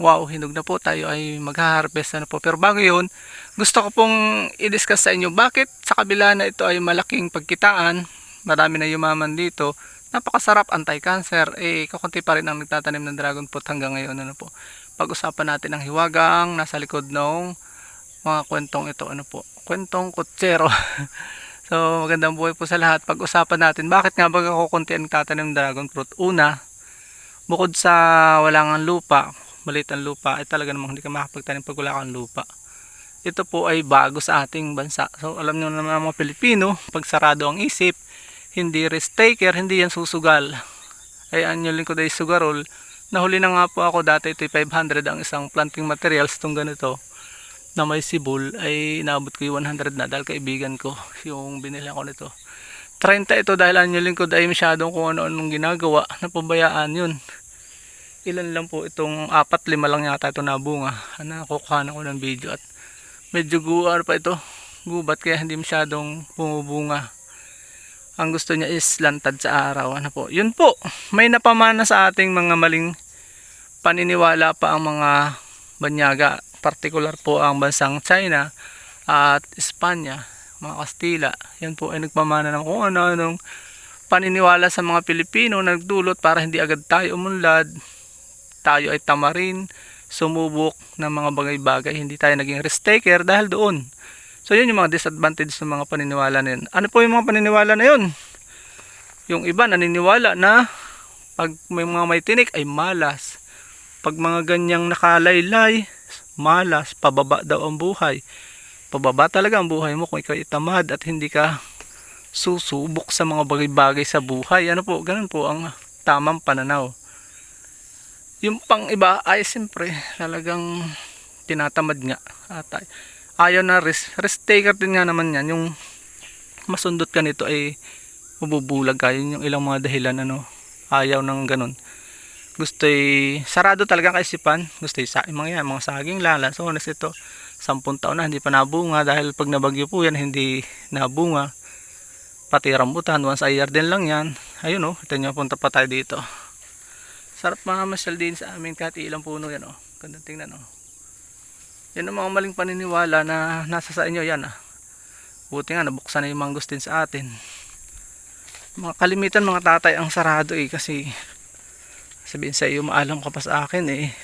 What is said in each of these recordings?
Wow, hinog na po tayo ay mag-harvest na po. Pero bago yun, gusto ko pong i-discuss sa inyo bakit sa kabila na ito ay malaking pagkitaan, marami na yumaman dito, napakasarap anti-cancer, eh kakunti pa rin ang nagtatanim ng dragon fruit hanggang ngayon. Ano po. Pag-usapan natin ang hiwagang nasa likod ng mga kwentong ito. Ano po? Kwentong kutsero. so magandang buhay po sa lahat. Pag-usapan natin bakit nga ba kakunti ang nagtatanim ng dragon fruit. Una, bukod sa wala ng lupa, maliit ang lupa, ay talaga namang hindi ka makapagtanim pag wala kang lupa. Ito po ay bago sa ating bansa. So alam nyo naman mga Pilipino, pag sarado ang isip, hindi risk taker, hindi yan susugal. Ay anyo lingkod ay sugarol. Nahuli na nga po ako dati ito 500 ang isang planting materials itong ganito na may sibol ay inaabot ko yung 100 na dahil kaibigan ko yung binili ko nito. 30 ito dahil anyo lingkod ay masyadong kung ano-anong ginagawa napabayaan yun ilan lang po itong apat lima lang yata ito nabunga ano kukuha ko ng video at medyo guar pa ito. Gubat kaya hindi masyadong bumubunga. Ang gusto niya is lantad sa araw. Ano po? Yun po. May napamana sa ating mga maling paniniwala pa ang mga banyaga particular po ang bansang China at Espanya mga Kastila. Yan po ay nagpamana ng kung ano-anong paniniwala sa mga Pilipino nagdulot para hindi agad tayo umunlad tayo ay tamarin, sumubok ng mga bagay-bagay, hindi tayo naging risk taker dahil doon. So yun yung mga disadvantage ng mga paniniwala na yun. Ano po yung mga paniniwala na yun? Yung iba naniniwala na pag may mga may tinik ay malas. Pag mga ganyang nakalaylay, malas, pababa daw ang buhay. Pababa talaga ang buhay mo kung ikaw itamad at hindi ka susubok sa mga bagay-bagay sa buhay. Ano po, ganun po ang tamang pananaw yung pang iba ay siyempre talagang tinatamad nga. At ay, ayaw na risk risk taker din nga naman yan. Yung masundot ka nito ay mabubulag ka. Yun yung ilang mga dahilan ano ayaw ng ganun. Gusto sarado talaga kaisipan. Gusto sa mga yan mga saging lalan so honest ito 10 taon na hindi pa nabunga. Dahil pag nabagyo po yan hindi nabunga. Pati rambutan once a year din lang yan. Ayun oh ito nyo punta pa tayo dito Sarap mga masyal din sa amin kahit ilang puno yan oh. Ganda tingnan oh. Yan ang mga maling paniniwala na nasa sa inyo yan ah. Buti nga nabuksan na yung mangustin sa atin. Mga kalimitan mga tatay ang sarado eh kasi sabihin sa iyo maalam ka pa sa akin eh.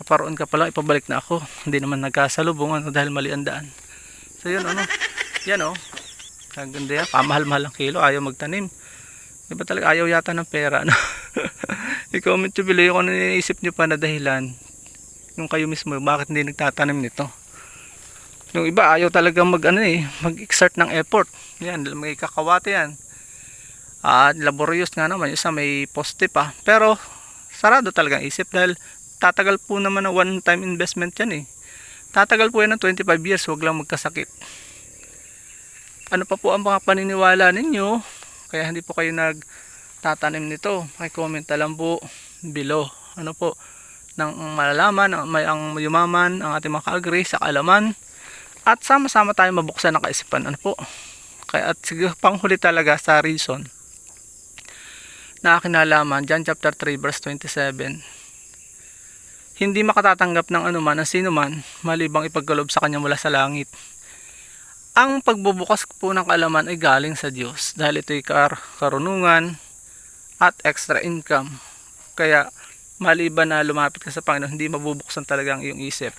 Kaparoon ka pala ipabalik na ako. Hindi naman nagkasalubong ano dahil mali ang daan. So yun ano. Yan oh. Ang ganda yan. Pamahal-mahal ang kilo. Ayaw magtanim. Diba talaga ayaw yata ng pera no? I-comment nyo below kung ano iniisip nyo pa na dahilan. Yung kayo mismo, bakit hindi nagtatanim nito. Yung iba, ayaw talaga mag, ano eh, mag-exert ng effort. Yan, may kakawate yan. At laborious nga naman, isa may poste pa. Pero, sarado talaga isip dahil tatagal po naman ng one time investment yan eh. Tatagal po yan ng 25 years, wag lang magkasakit. Ano pa po ang mga paniniwala ninyo? Kaya hindi po kayo nag tatanim nito. Comment na lang po below. Ano po? Nang malalaman may ang yumaman ang ating mga ka-agree sa kaalaman at sama-sama tayo mabuksan ng kaisipan. Ano po? Kaya at sige panghuli talaga sa reason na aking nalaman John chapter 3 verse 27 hindi makatatanggap ng anuman ang sino man malibang ipagkalob sa kanya mula sa langit. Ang pagbubukas po ng kaalaman ay galing sa Diyos dahil ito'y kar karunungan at extra income. Kaya maliban na lumapit ka sa Panginoon, hindi mabubuksan talaga ang iyong isip.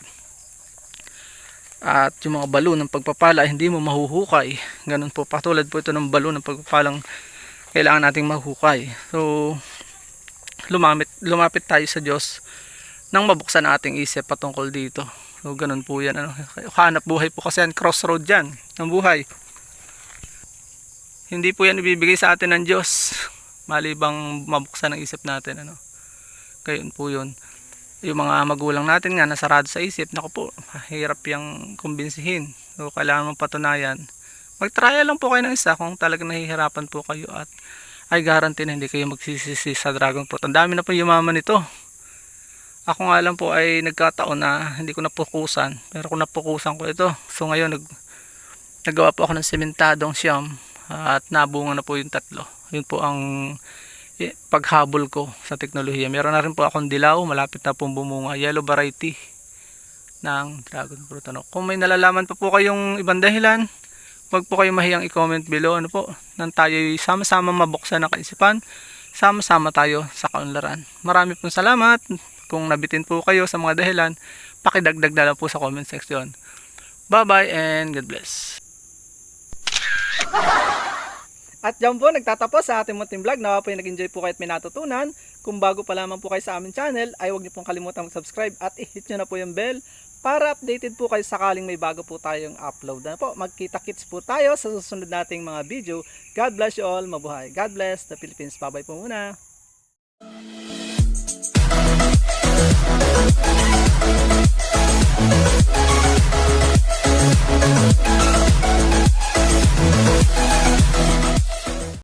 At yung mga balo ng pagpapala, hindi mo mahuhukay. Ganun po, patulad po ito ng balo ng pagpapalang kailangan nating mahukay. So, lumapit, lumapit tayo sa Diyos nang mabuksan ang ating isip patungkol dito. So, ganun po yan. Ano, hanap buhay po kasi yan, crossroad yan ng buhay. Hindi po yan ibibigay sa atin ng Diyos malibang mabuksan ang isip natin ano. Gayon po yun. Yung mga magulang natin nga nasarado sa isip naku po hirap yung kumbinsihin. So kailangan mong patunayan. Mag trial lang po kayo ng isa kung talagang nahihirapan po kayo at ay guarantee na hindi kayo magsisisi sa dragon fruit. Ang dami na po yumaman ito ako nga lang po ay nagkataon na hindi ko napukusan pero kung napukusan ko ito so ngayon nag, nagawa po ako ng sementadong siyam at nabunga na po yung tatlo yun po ang i- paghabol ko sa teknolohiya. Meron na rin po akong dilaw, malapit na pong bumunga, yellow variety ng dragon fruit. Ano. Kung may nalalaman pa po kayong ibang dahilan, huwag po kayong mahiyang i-comment below. Ano po, nang tayo sama-sama mabuksan ng kaisipan, sama-sama tayo sa kaunlaran. Marami pong salamat. Kung nabitin po kayo sa mga dahilan, pakidagdag na lang po sa comment section. Bye-bye and God bless. At yan po, nagtatapos sa ating munting vlog. Nawa po yung nag-enjoy po kayo at may natutunan. Kung bago pa lamang po kayo sa aming channel, ay huwag niyo pong kalimutan mag-subscribe at i-hit nyo na po yung bell para updated po kayo sakaling may bago po tayong upload. Na po, magkita-kits po tayo sa susunod nating mga video. God bless you all. Mabuhay. God bless the Philippines. Bye-bye po muna.